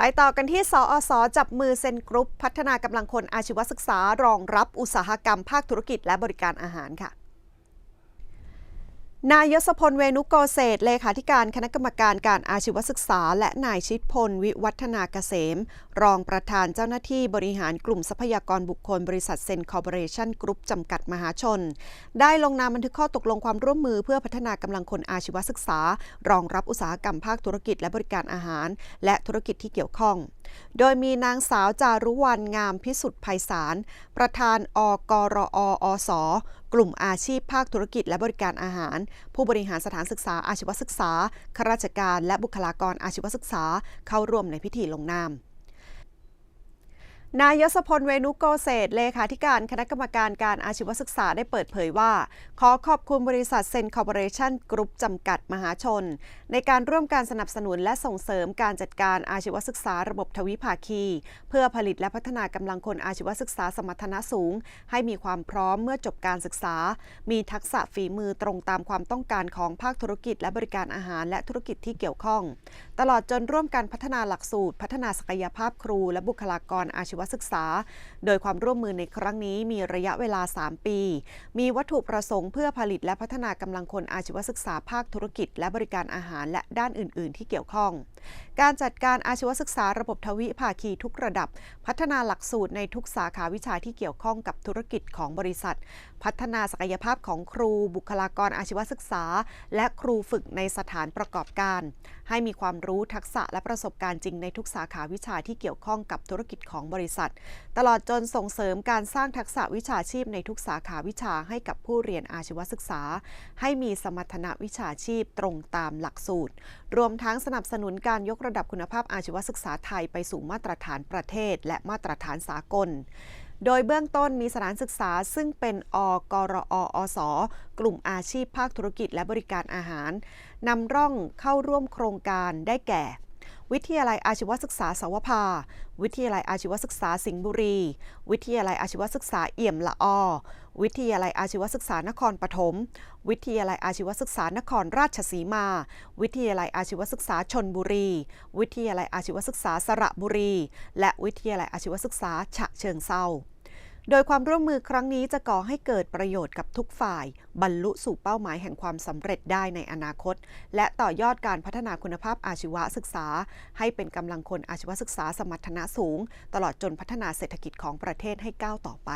ไปต่อกันที่ สอสจับมือเซ็นกรุ๊ป พัฒนากำลังคนอาชีวศึกษารองรับอุตสาหกรรมภาคธุรกิจและบริการอาหารค่ะ นายยศพลเวนุโกเศษเลขาธิการคณะกรรมการการอาชีวศึกษา และนายชิดพล วิวัฒนาเกษม รองประธานเจ้าหน้าที่บริหารกลุ่มทรัพยากรบุคคลบริษัทเซนคอร์ปอเรชั่นกรุ๊ปจำกัดมหาชน ได้ลงนามบันทึกข้อตกลงความร่วมมือเพื่อพัฒนากำลังคนอาชีวศึกษา รองรับอุตสาหกรรมภาคธุรกิจและบริการอาหาร และธุรกิจที่เกี่ยวข้อง โดยมีนางสาวจารุวรรณงามพิสุทธิ์ไพศาลประธานอกรออสกลุ่มอาชีพภาคธุรกิจและบริการอาหาร ผู้บริหารสถานศึกษาอาชีวศึกษาข้าราชการและบุคลากรอาชีวศึกษาเข้าร่วมในพิธีลงนาม นายยศพลเวนุโกเศษเลขาธิการคณะกรรมการการอาชีวศึกษาได้เปิดเผยว่า ขอขอบคุณบริษัทเซนคอร์ปอเรชั่นกรุ๊ปจำกัดมหาชน ในการร่วมการสนับสนุนและส่งเสริมการจัดการอาชีวศึกษาระบบทวิภาคี เพื่อผลิตและพัฒนากำลังคนอาชีวศึกษาสมรรถนะสูง ให้มีความพร้อมเมื่อจบการศึกษา มีทักษะฝีมือตรงตามความต้องการของภาคธุรกิจ และบริการอาหารและธุรกิจที่เกี่ยวข้อง ตลอดจนร่วมกันพัฒนาหลักสูตร พัฒนาศักยภาพครู และบุคลากรอาชีววศึกษา โดยความร่วมมือในครั้งนี้มีระยะเวลา 3 ปี มีวัตถุประสงค์เพื่อผลิตและพัฒนากำลังคนอาชีวศึกษาภาคธุรกิจ และบริการอาหารและด้านอื่น ๆ ที่เกี่ยวข้อง การจัดการอาชีวศึกษาระบบทวิภาคีทุกระดับ พัฒนาหลักสูตรในทุกสาขาวิชาที่เกี่ยวข้องกับธุรกิจของบริษัท พัฒนาศักยภาพของครู บุคลากรอาชีวศึกษา และครูฝึกในสถานประกอบการ ให้มีความรู้ทักษะและประสบการณ์จริงในทุกสาขาวิชาที่เกี่ยวข้องกับธุรกิจของบริษัท ตลอดจนส่งเสริมการสร้างทักษะวิชาชีพในทุกสาขาวิชาให้กับผู้เรียนอาชีวศึกษา ให้มีสมรรถนะวิชาชีพตรงตามหลักสูตร รวมทั้งสนับสนุนการยกระดับคุณภาพอาชีวศึกษาไทยไปสู่มาตรฐานประเทศ และมาตรฐานสากลโดยเบื้องต้นมีสถานศึกษาซึ่งเป็นอกรออสกลุ่มอาชีพภาคธุรกิจและบริการอาหารนำร่องเข้าร่วมโครงการได้แก่ วิทยาลัยอาชีวศึกษาสวภา วิทยาลัยอาชีวศึกษาสิงห์บุรี วิทยาลัยอาชีวศึกษาเอี่ยมละออ วิทยาลัยอาชีวศึกษานครปฐม วิทยาลัยอาชีวศึกษานครราชสีมา วิทยาลัยอาชีวศึกษาชนบุรี วิทยาลัยอาชีวศึกษาสระบุรี และวิทยาลัยอาชีวศึกษาฉะเชิงเซา โดยความร่วมมือครั้งนี้จะก่อให้เกิดประโยชน์กับทุกฝ่าย บรรลุสู่เป้าหมายแห่งความสำเร็จได้ในอนาคต และต่อยอดการพัฒนาคุณภาพอาชีวศึกษา ให้เป็นกำลังคนอาชีวศึกษาสมรรถนะสูง ตลอดจนพัฒนาเศรษฐกิจของประเทศให้ก้าวต่อไป